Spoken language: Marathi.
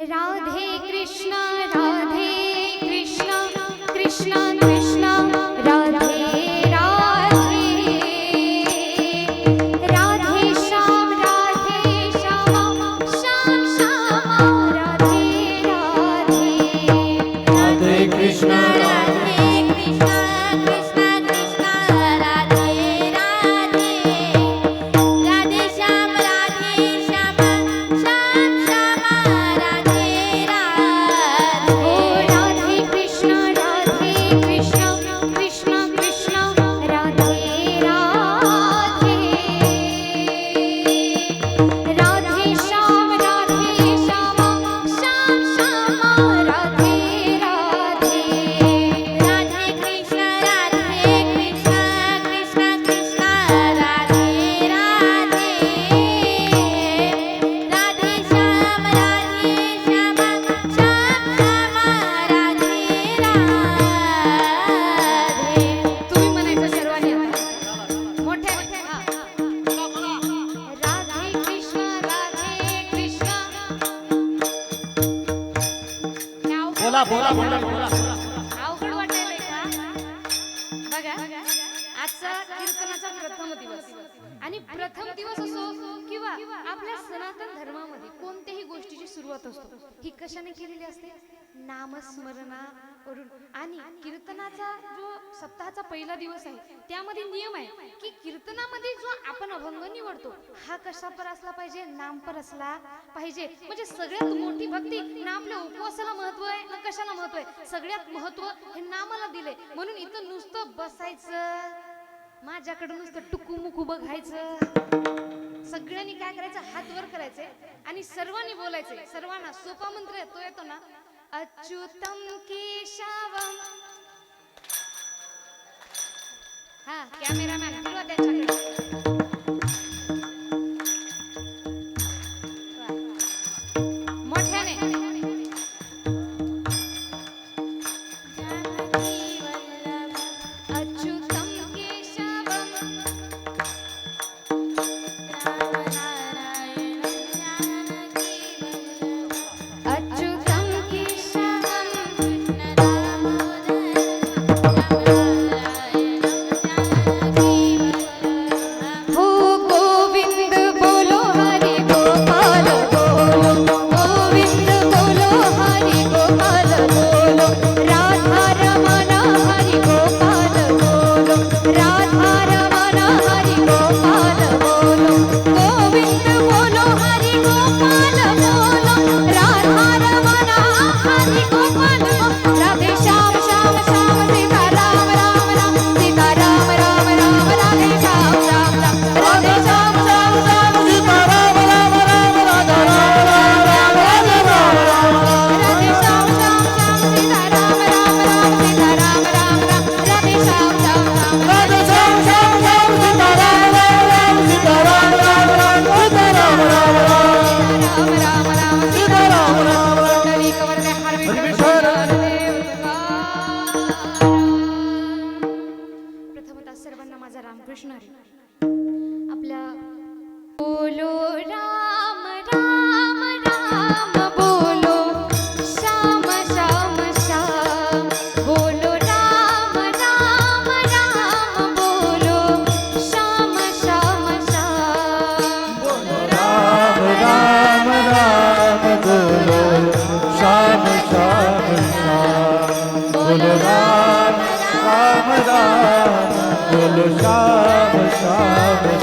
রাধে কৃষ্ণ রাধে आजचा कीर्तनाचा प्रथम दिवस. आणि प्रथम दिवस असो किंवा आपल्या सनातन धर्मामध्ये कोणत्याही गोष्टीची सुरुवात असतो ही कशाने केलेली असते? नामस्मरणावरून आणि कीर्तनाचा जो सप्ताहाचा पहिला दिवस आहे त्यामध्ये नियम आहे की कीर्तनामध्ये जो आपण अभंग निवडतो हा कशा पर असला पाहिजे? नाम पर असला पाहिजे. म्हणजे सगळ्यात मोठी भक्ती ना आपल्या उपवासाला महत्त्व आहे ना कशाला महत्त्व आहे? सगळ्यात महत्त्व हे नामाला दिले म्हणून इथं नुसतं बसायचं. माझ्याकडे नुसतं टुकू मुकू बघायचं सगळ्यांनी काय करायचं? हात वर करायचे आणि सर्वांनी बोलायचे. सर्वांना सोपा मंत्र तो येतो ना अच्युतम केशवम. हा कॅमेरामॅन फिरवा त्याच्याकडे. रामकृष्ण हरी आपल्या बोलो राम राम राम बोलो. श्याम श्याम श्याम. बोलो राम राम राम बोलो. श्याम श्याम श्याम. बोलो राम राम राम बोलो. श्याम श्याम श्याम. बोलो राम बोलो श्याम श्याम